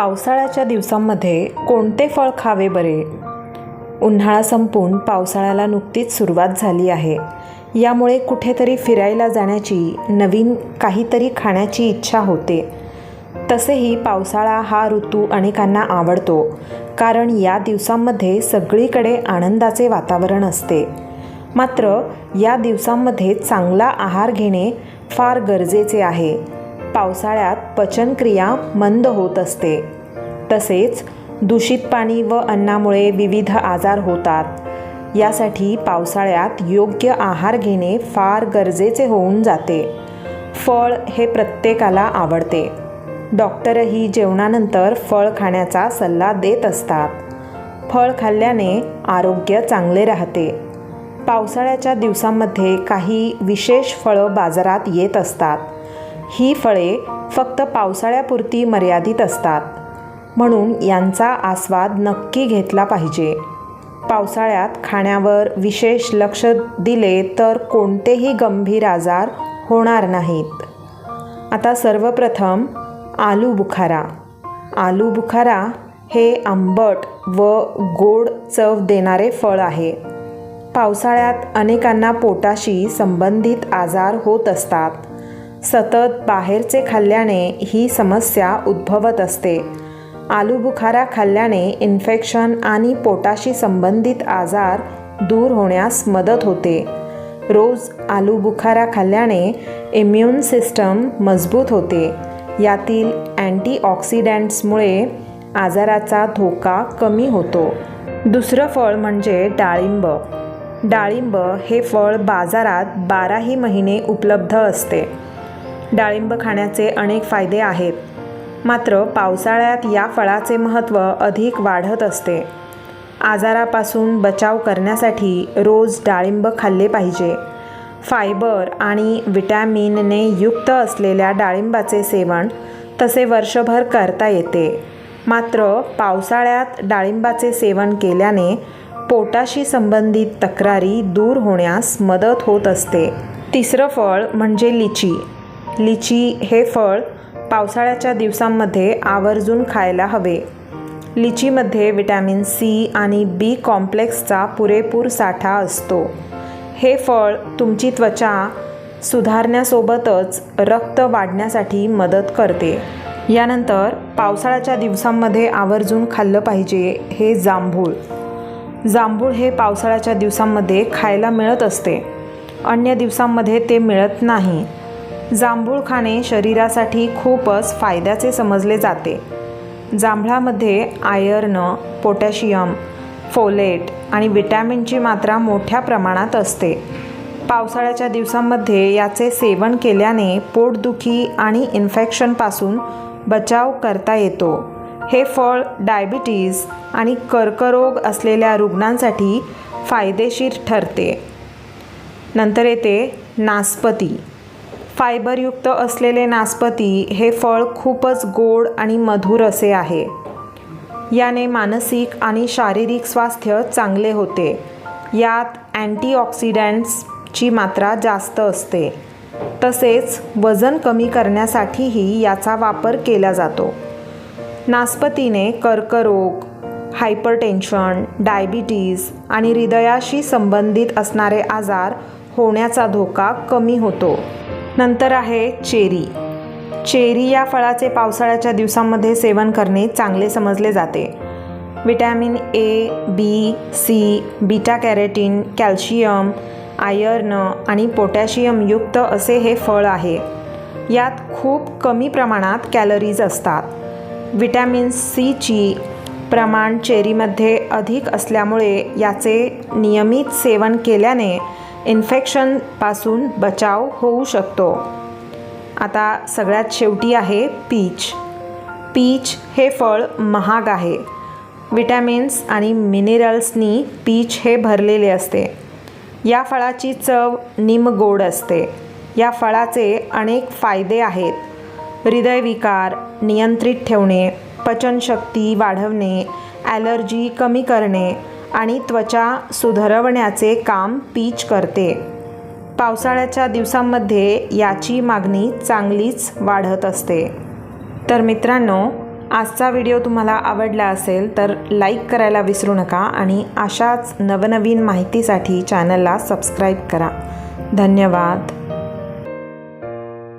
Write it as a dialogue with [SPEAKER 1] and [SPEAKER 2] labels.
[SPEAKER 1] पावसाळ्याच्या दिवसांमध्ये कोणते फळ खावे बरे? उन्हाळा संपून पावसाळ्याला नुकतीच सुरुवात झाली आहे. यामुळे कुठेतरी फिरायला जाण्याची नवीन काहीतरी खाण्याची इच्छा होते. तसेही पावसाळा हा ऋतू अनेकांना आवडतो कारण या दिवसांमध्ये सगळीकडे आनंदाचे वातावरण असते. मात्र या दिवसांमध्ये चांगला आहार घेणे फार गरजेचे आहे. पावसाळ्यात पचनक्रिया मंद होत असते. तसेच दूषित पाणी व अन्नामुळे विविध आजार होतात. यासाठी पावसाळ्यात योग्य आहार घेणे फार गरजेचे होऊन जाते. फळ हे प्रत्येकाला आवडते. डॉक्टरही जेवणानंतर फळ खाण्याचा सल्ला देत असतात. फळ खाल्ल्याने आरोग्य चांगले राहते. पावसाळ्याच्या दिवसांमध्ये काही विशेष फळं बाजारात येत असतात. ही फळे फक्त पावसाळ्यापुरती मर्यादित असतात. म्हणून यांचा आस्वाद नक्की घेतला पाहिजे. पावसाळ्यात खाण्यावर विशेष लक्ष दिले तर कोणतेही गंभीर आजार होणार नाहीत. आता सर्वप्रथम आलू बुखारा. आलू बुखारा हे आंबट व गोड चव देणारे फळ आहे. पावसाळ्यात अनेकांना पोटाशी संबंधित आजार होत असतात. सतत बाहेरचे खाल्ल्याने ही समस्या उद्भवत असते. आलू बुखारा खाल्ल्याने इन्फेक्शन आणि पोटाशी संबंधित आजार दूर होण्यास मदत होते. रोज आलू बुखारा खाल्ल्याने इम्युन सिस्टम मजबूत होते. यातील अँटीऑक्सिडंट्समुळे आजाराचा धोका कमी होतो. दुसरं फळ म्हणजे डाळिंब. डाळिंब हे फळ बाजारात बाराही महिने उपलब्ध असते. डाळिंब खाण्याचे अनेक फायदे आहेत. मात्र पावसाळ्यात या फळाचे महत्त्व अधिक वाढत असते. आजारापासून बचाव करण्यासाठी रोज डाळिंब खाल्ले पाहिजे. फायबर आणि विटॅमिनने युक्त असलेल्या डाळिंबाचे सेवन तसे वर्षभर करता येते. मात्र पावसाळ्यात डाळिंबाचे सेवन केल्याने पोटाशी संबंधित तक्रारी दूर होण्यास मदत होत असते. तिसरं फळ म्हणजे लिची. लिची हे फळ पावसाळ्याच्या दिवसांमध्ये आवर्जून खायला हवे. लिचीमध्ये विटॅमिन सी आणि बी कॉम्प्लेक्सचा पुरेपूर साठा असतो. हे फळ तुमची त्वचा सुधारण्यासोबतच रक्त वाढण्यासाठी मदत करते. यानंतर पावसाळ्याच्या दिवसांमध्ये आवर्जून खाल्लं पाहिजे हे जांभूळ. जांभूळ हे पावसाळ्याच्या दिवसांमध्ये खायला मिळत असते. अन्य दिवसांमध्ये ते मिळत नाही. जांभूळ खाणे शरीरासाठी खूपच फायद्याचे समजले जाते. जांभळामध्ये आयर्न पोटॅशियम फोलेट आणि विटॅमिनची मात्रा मोठ्या प्रमाणात असते. पावसाळ्याच्या दिवसांमध्ये याचे सेवन केल्याने पोटदुखी आणि इन्फेक्शनपासून बचाव करता येतो. हे फळ डायबिटीज आणि कर्करोग असलेल्या रुग्णांसाठी फायदेशीर ठरते. नंतर येते नासपती. फायबरयुक्त असलेले नासपती हे फळ खूपच गोड आणि मधुर असे आहे. याने मानसिक आणि शारीरिक स्वास्थ्य चांगले होते. यात अँटीऑक्सिडंट्सची मात्रा जास्त असते. तसेच वजन कमी करण्यासाठीही याचा वापर केला जातो. नासपतीने कर्करोग हायपरटेन्शन डायबिटीज आणि हृदयाशी संबंधित असणारे आजार होण्याचा धोका कमी होतो. नंतर आहे चेरी. चेरी या फळाचे पावसाळ्याच्या दिवसांमध्ये सेवन करणे चांगले समजले जाते. Vitamin A B C beta carotene calcium iron आणि पोटॅशियमयुक्त असे हे फळ आहे. यात खूप कमी प्रमाणात कॅलरीज असतात. विटॅमिन सीची प्रमाण चेरीमध्ये अधिक असल्यामुळे याचे नियमित सेवन केल्याने इन्फेक्शनपासून बचाव होऊ शकतो. आता सगळ्यात शेवटी आहे पीच. पीच हे फळ महाग आहे. विटॅमिन्स आणि मिनरल्सनी पीच हे भरलेले असते. या फळाची चव निमगोड असते. या फळाचे अनेक फायदे आहेत. हृदयविकार नियंत्रित ठेवणे पचनशक्ती वाढवणे ॲलर्जी कमी करणे आणि त्वचा सुधरवण्याचे काम पीच करते. पावसाळ्याच्या दिवसांमध्ये याची मागणी चांगलीच वाढत असते. तर मित्रांनो आजचा व्हिडिओ तुम्हाला आवडला असेल तर लाईक करायला विसरू नका आणि अशाच नवनवीन माहितीसाठी चॅनलला सबस्क्राईब करा. धन्यवाद.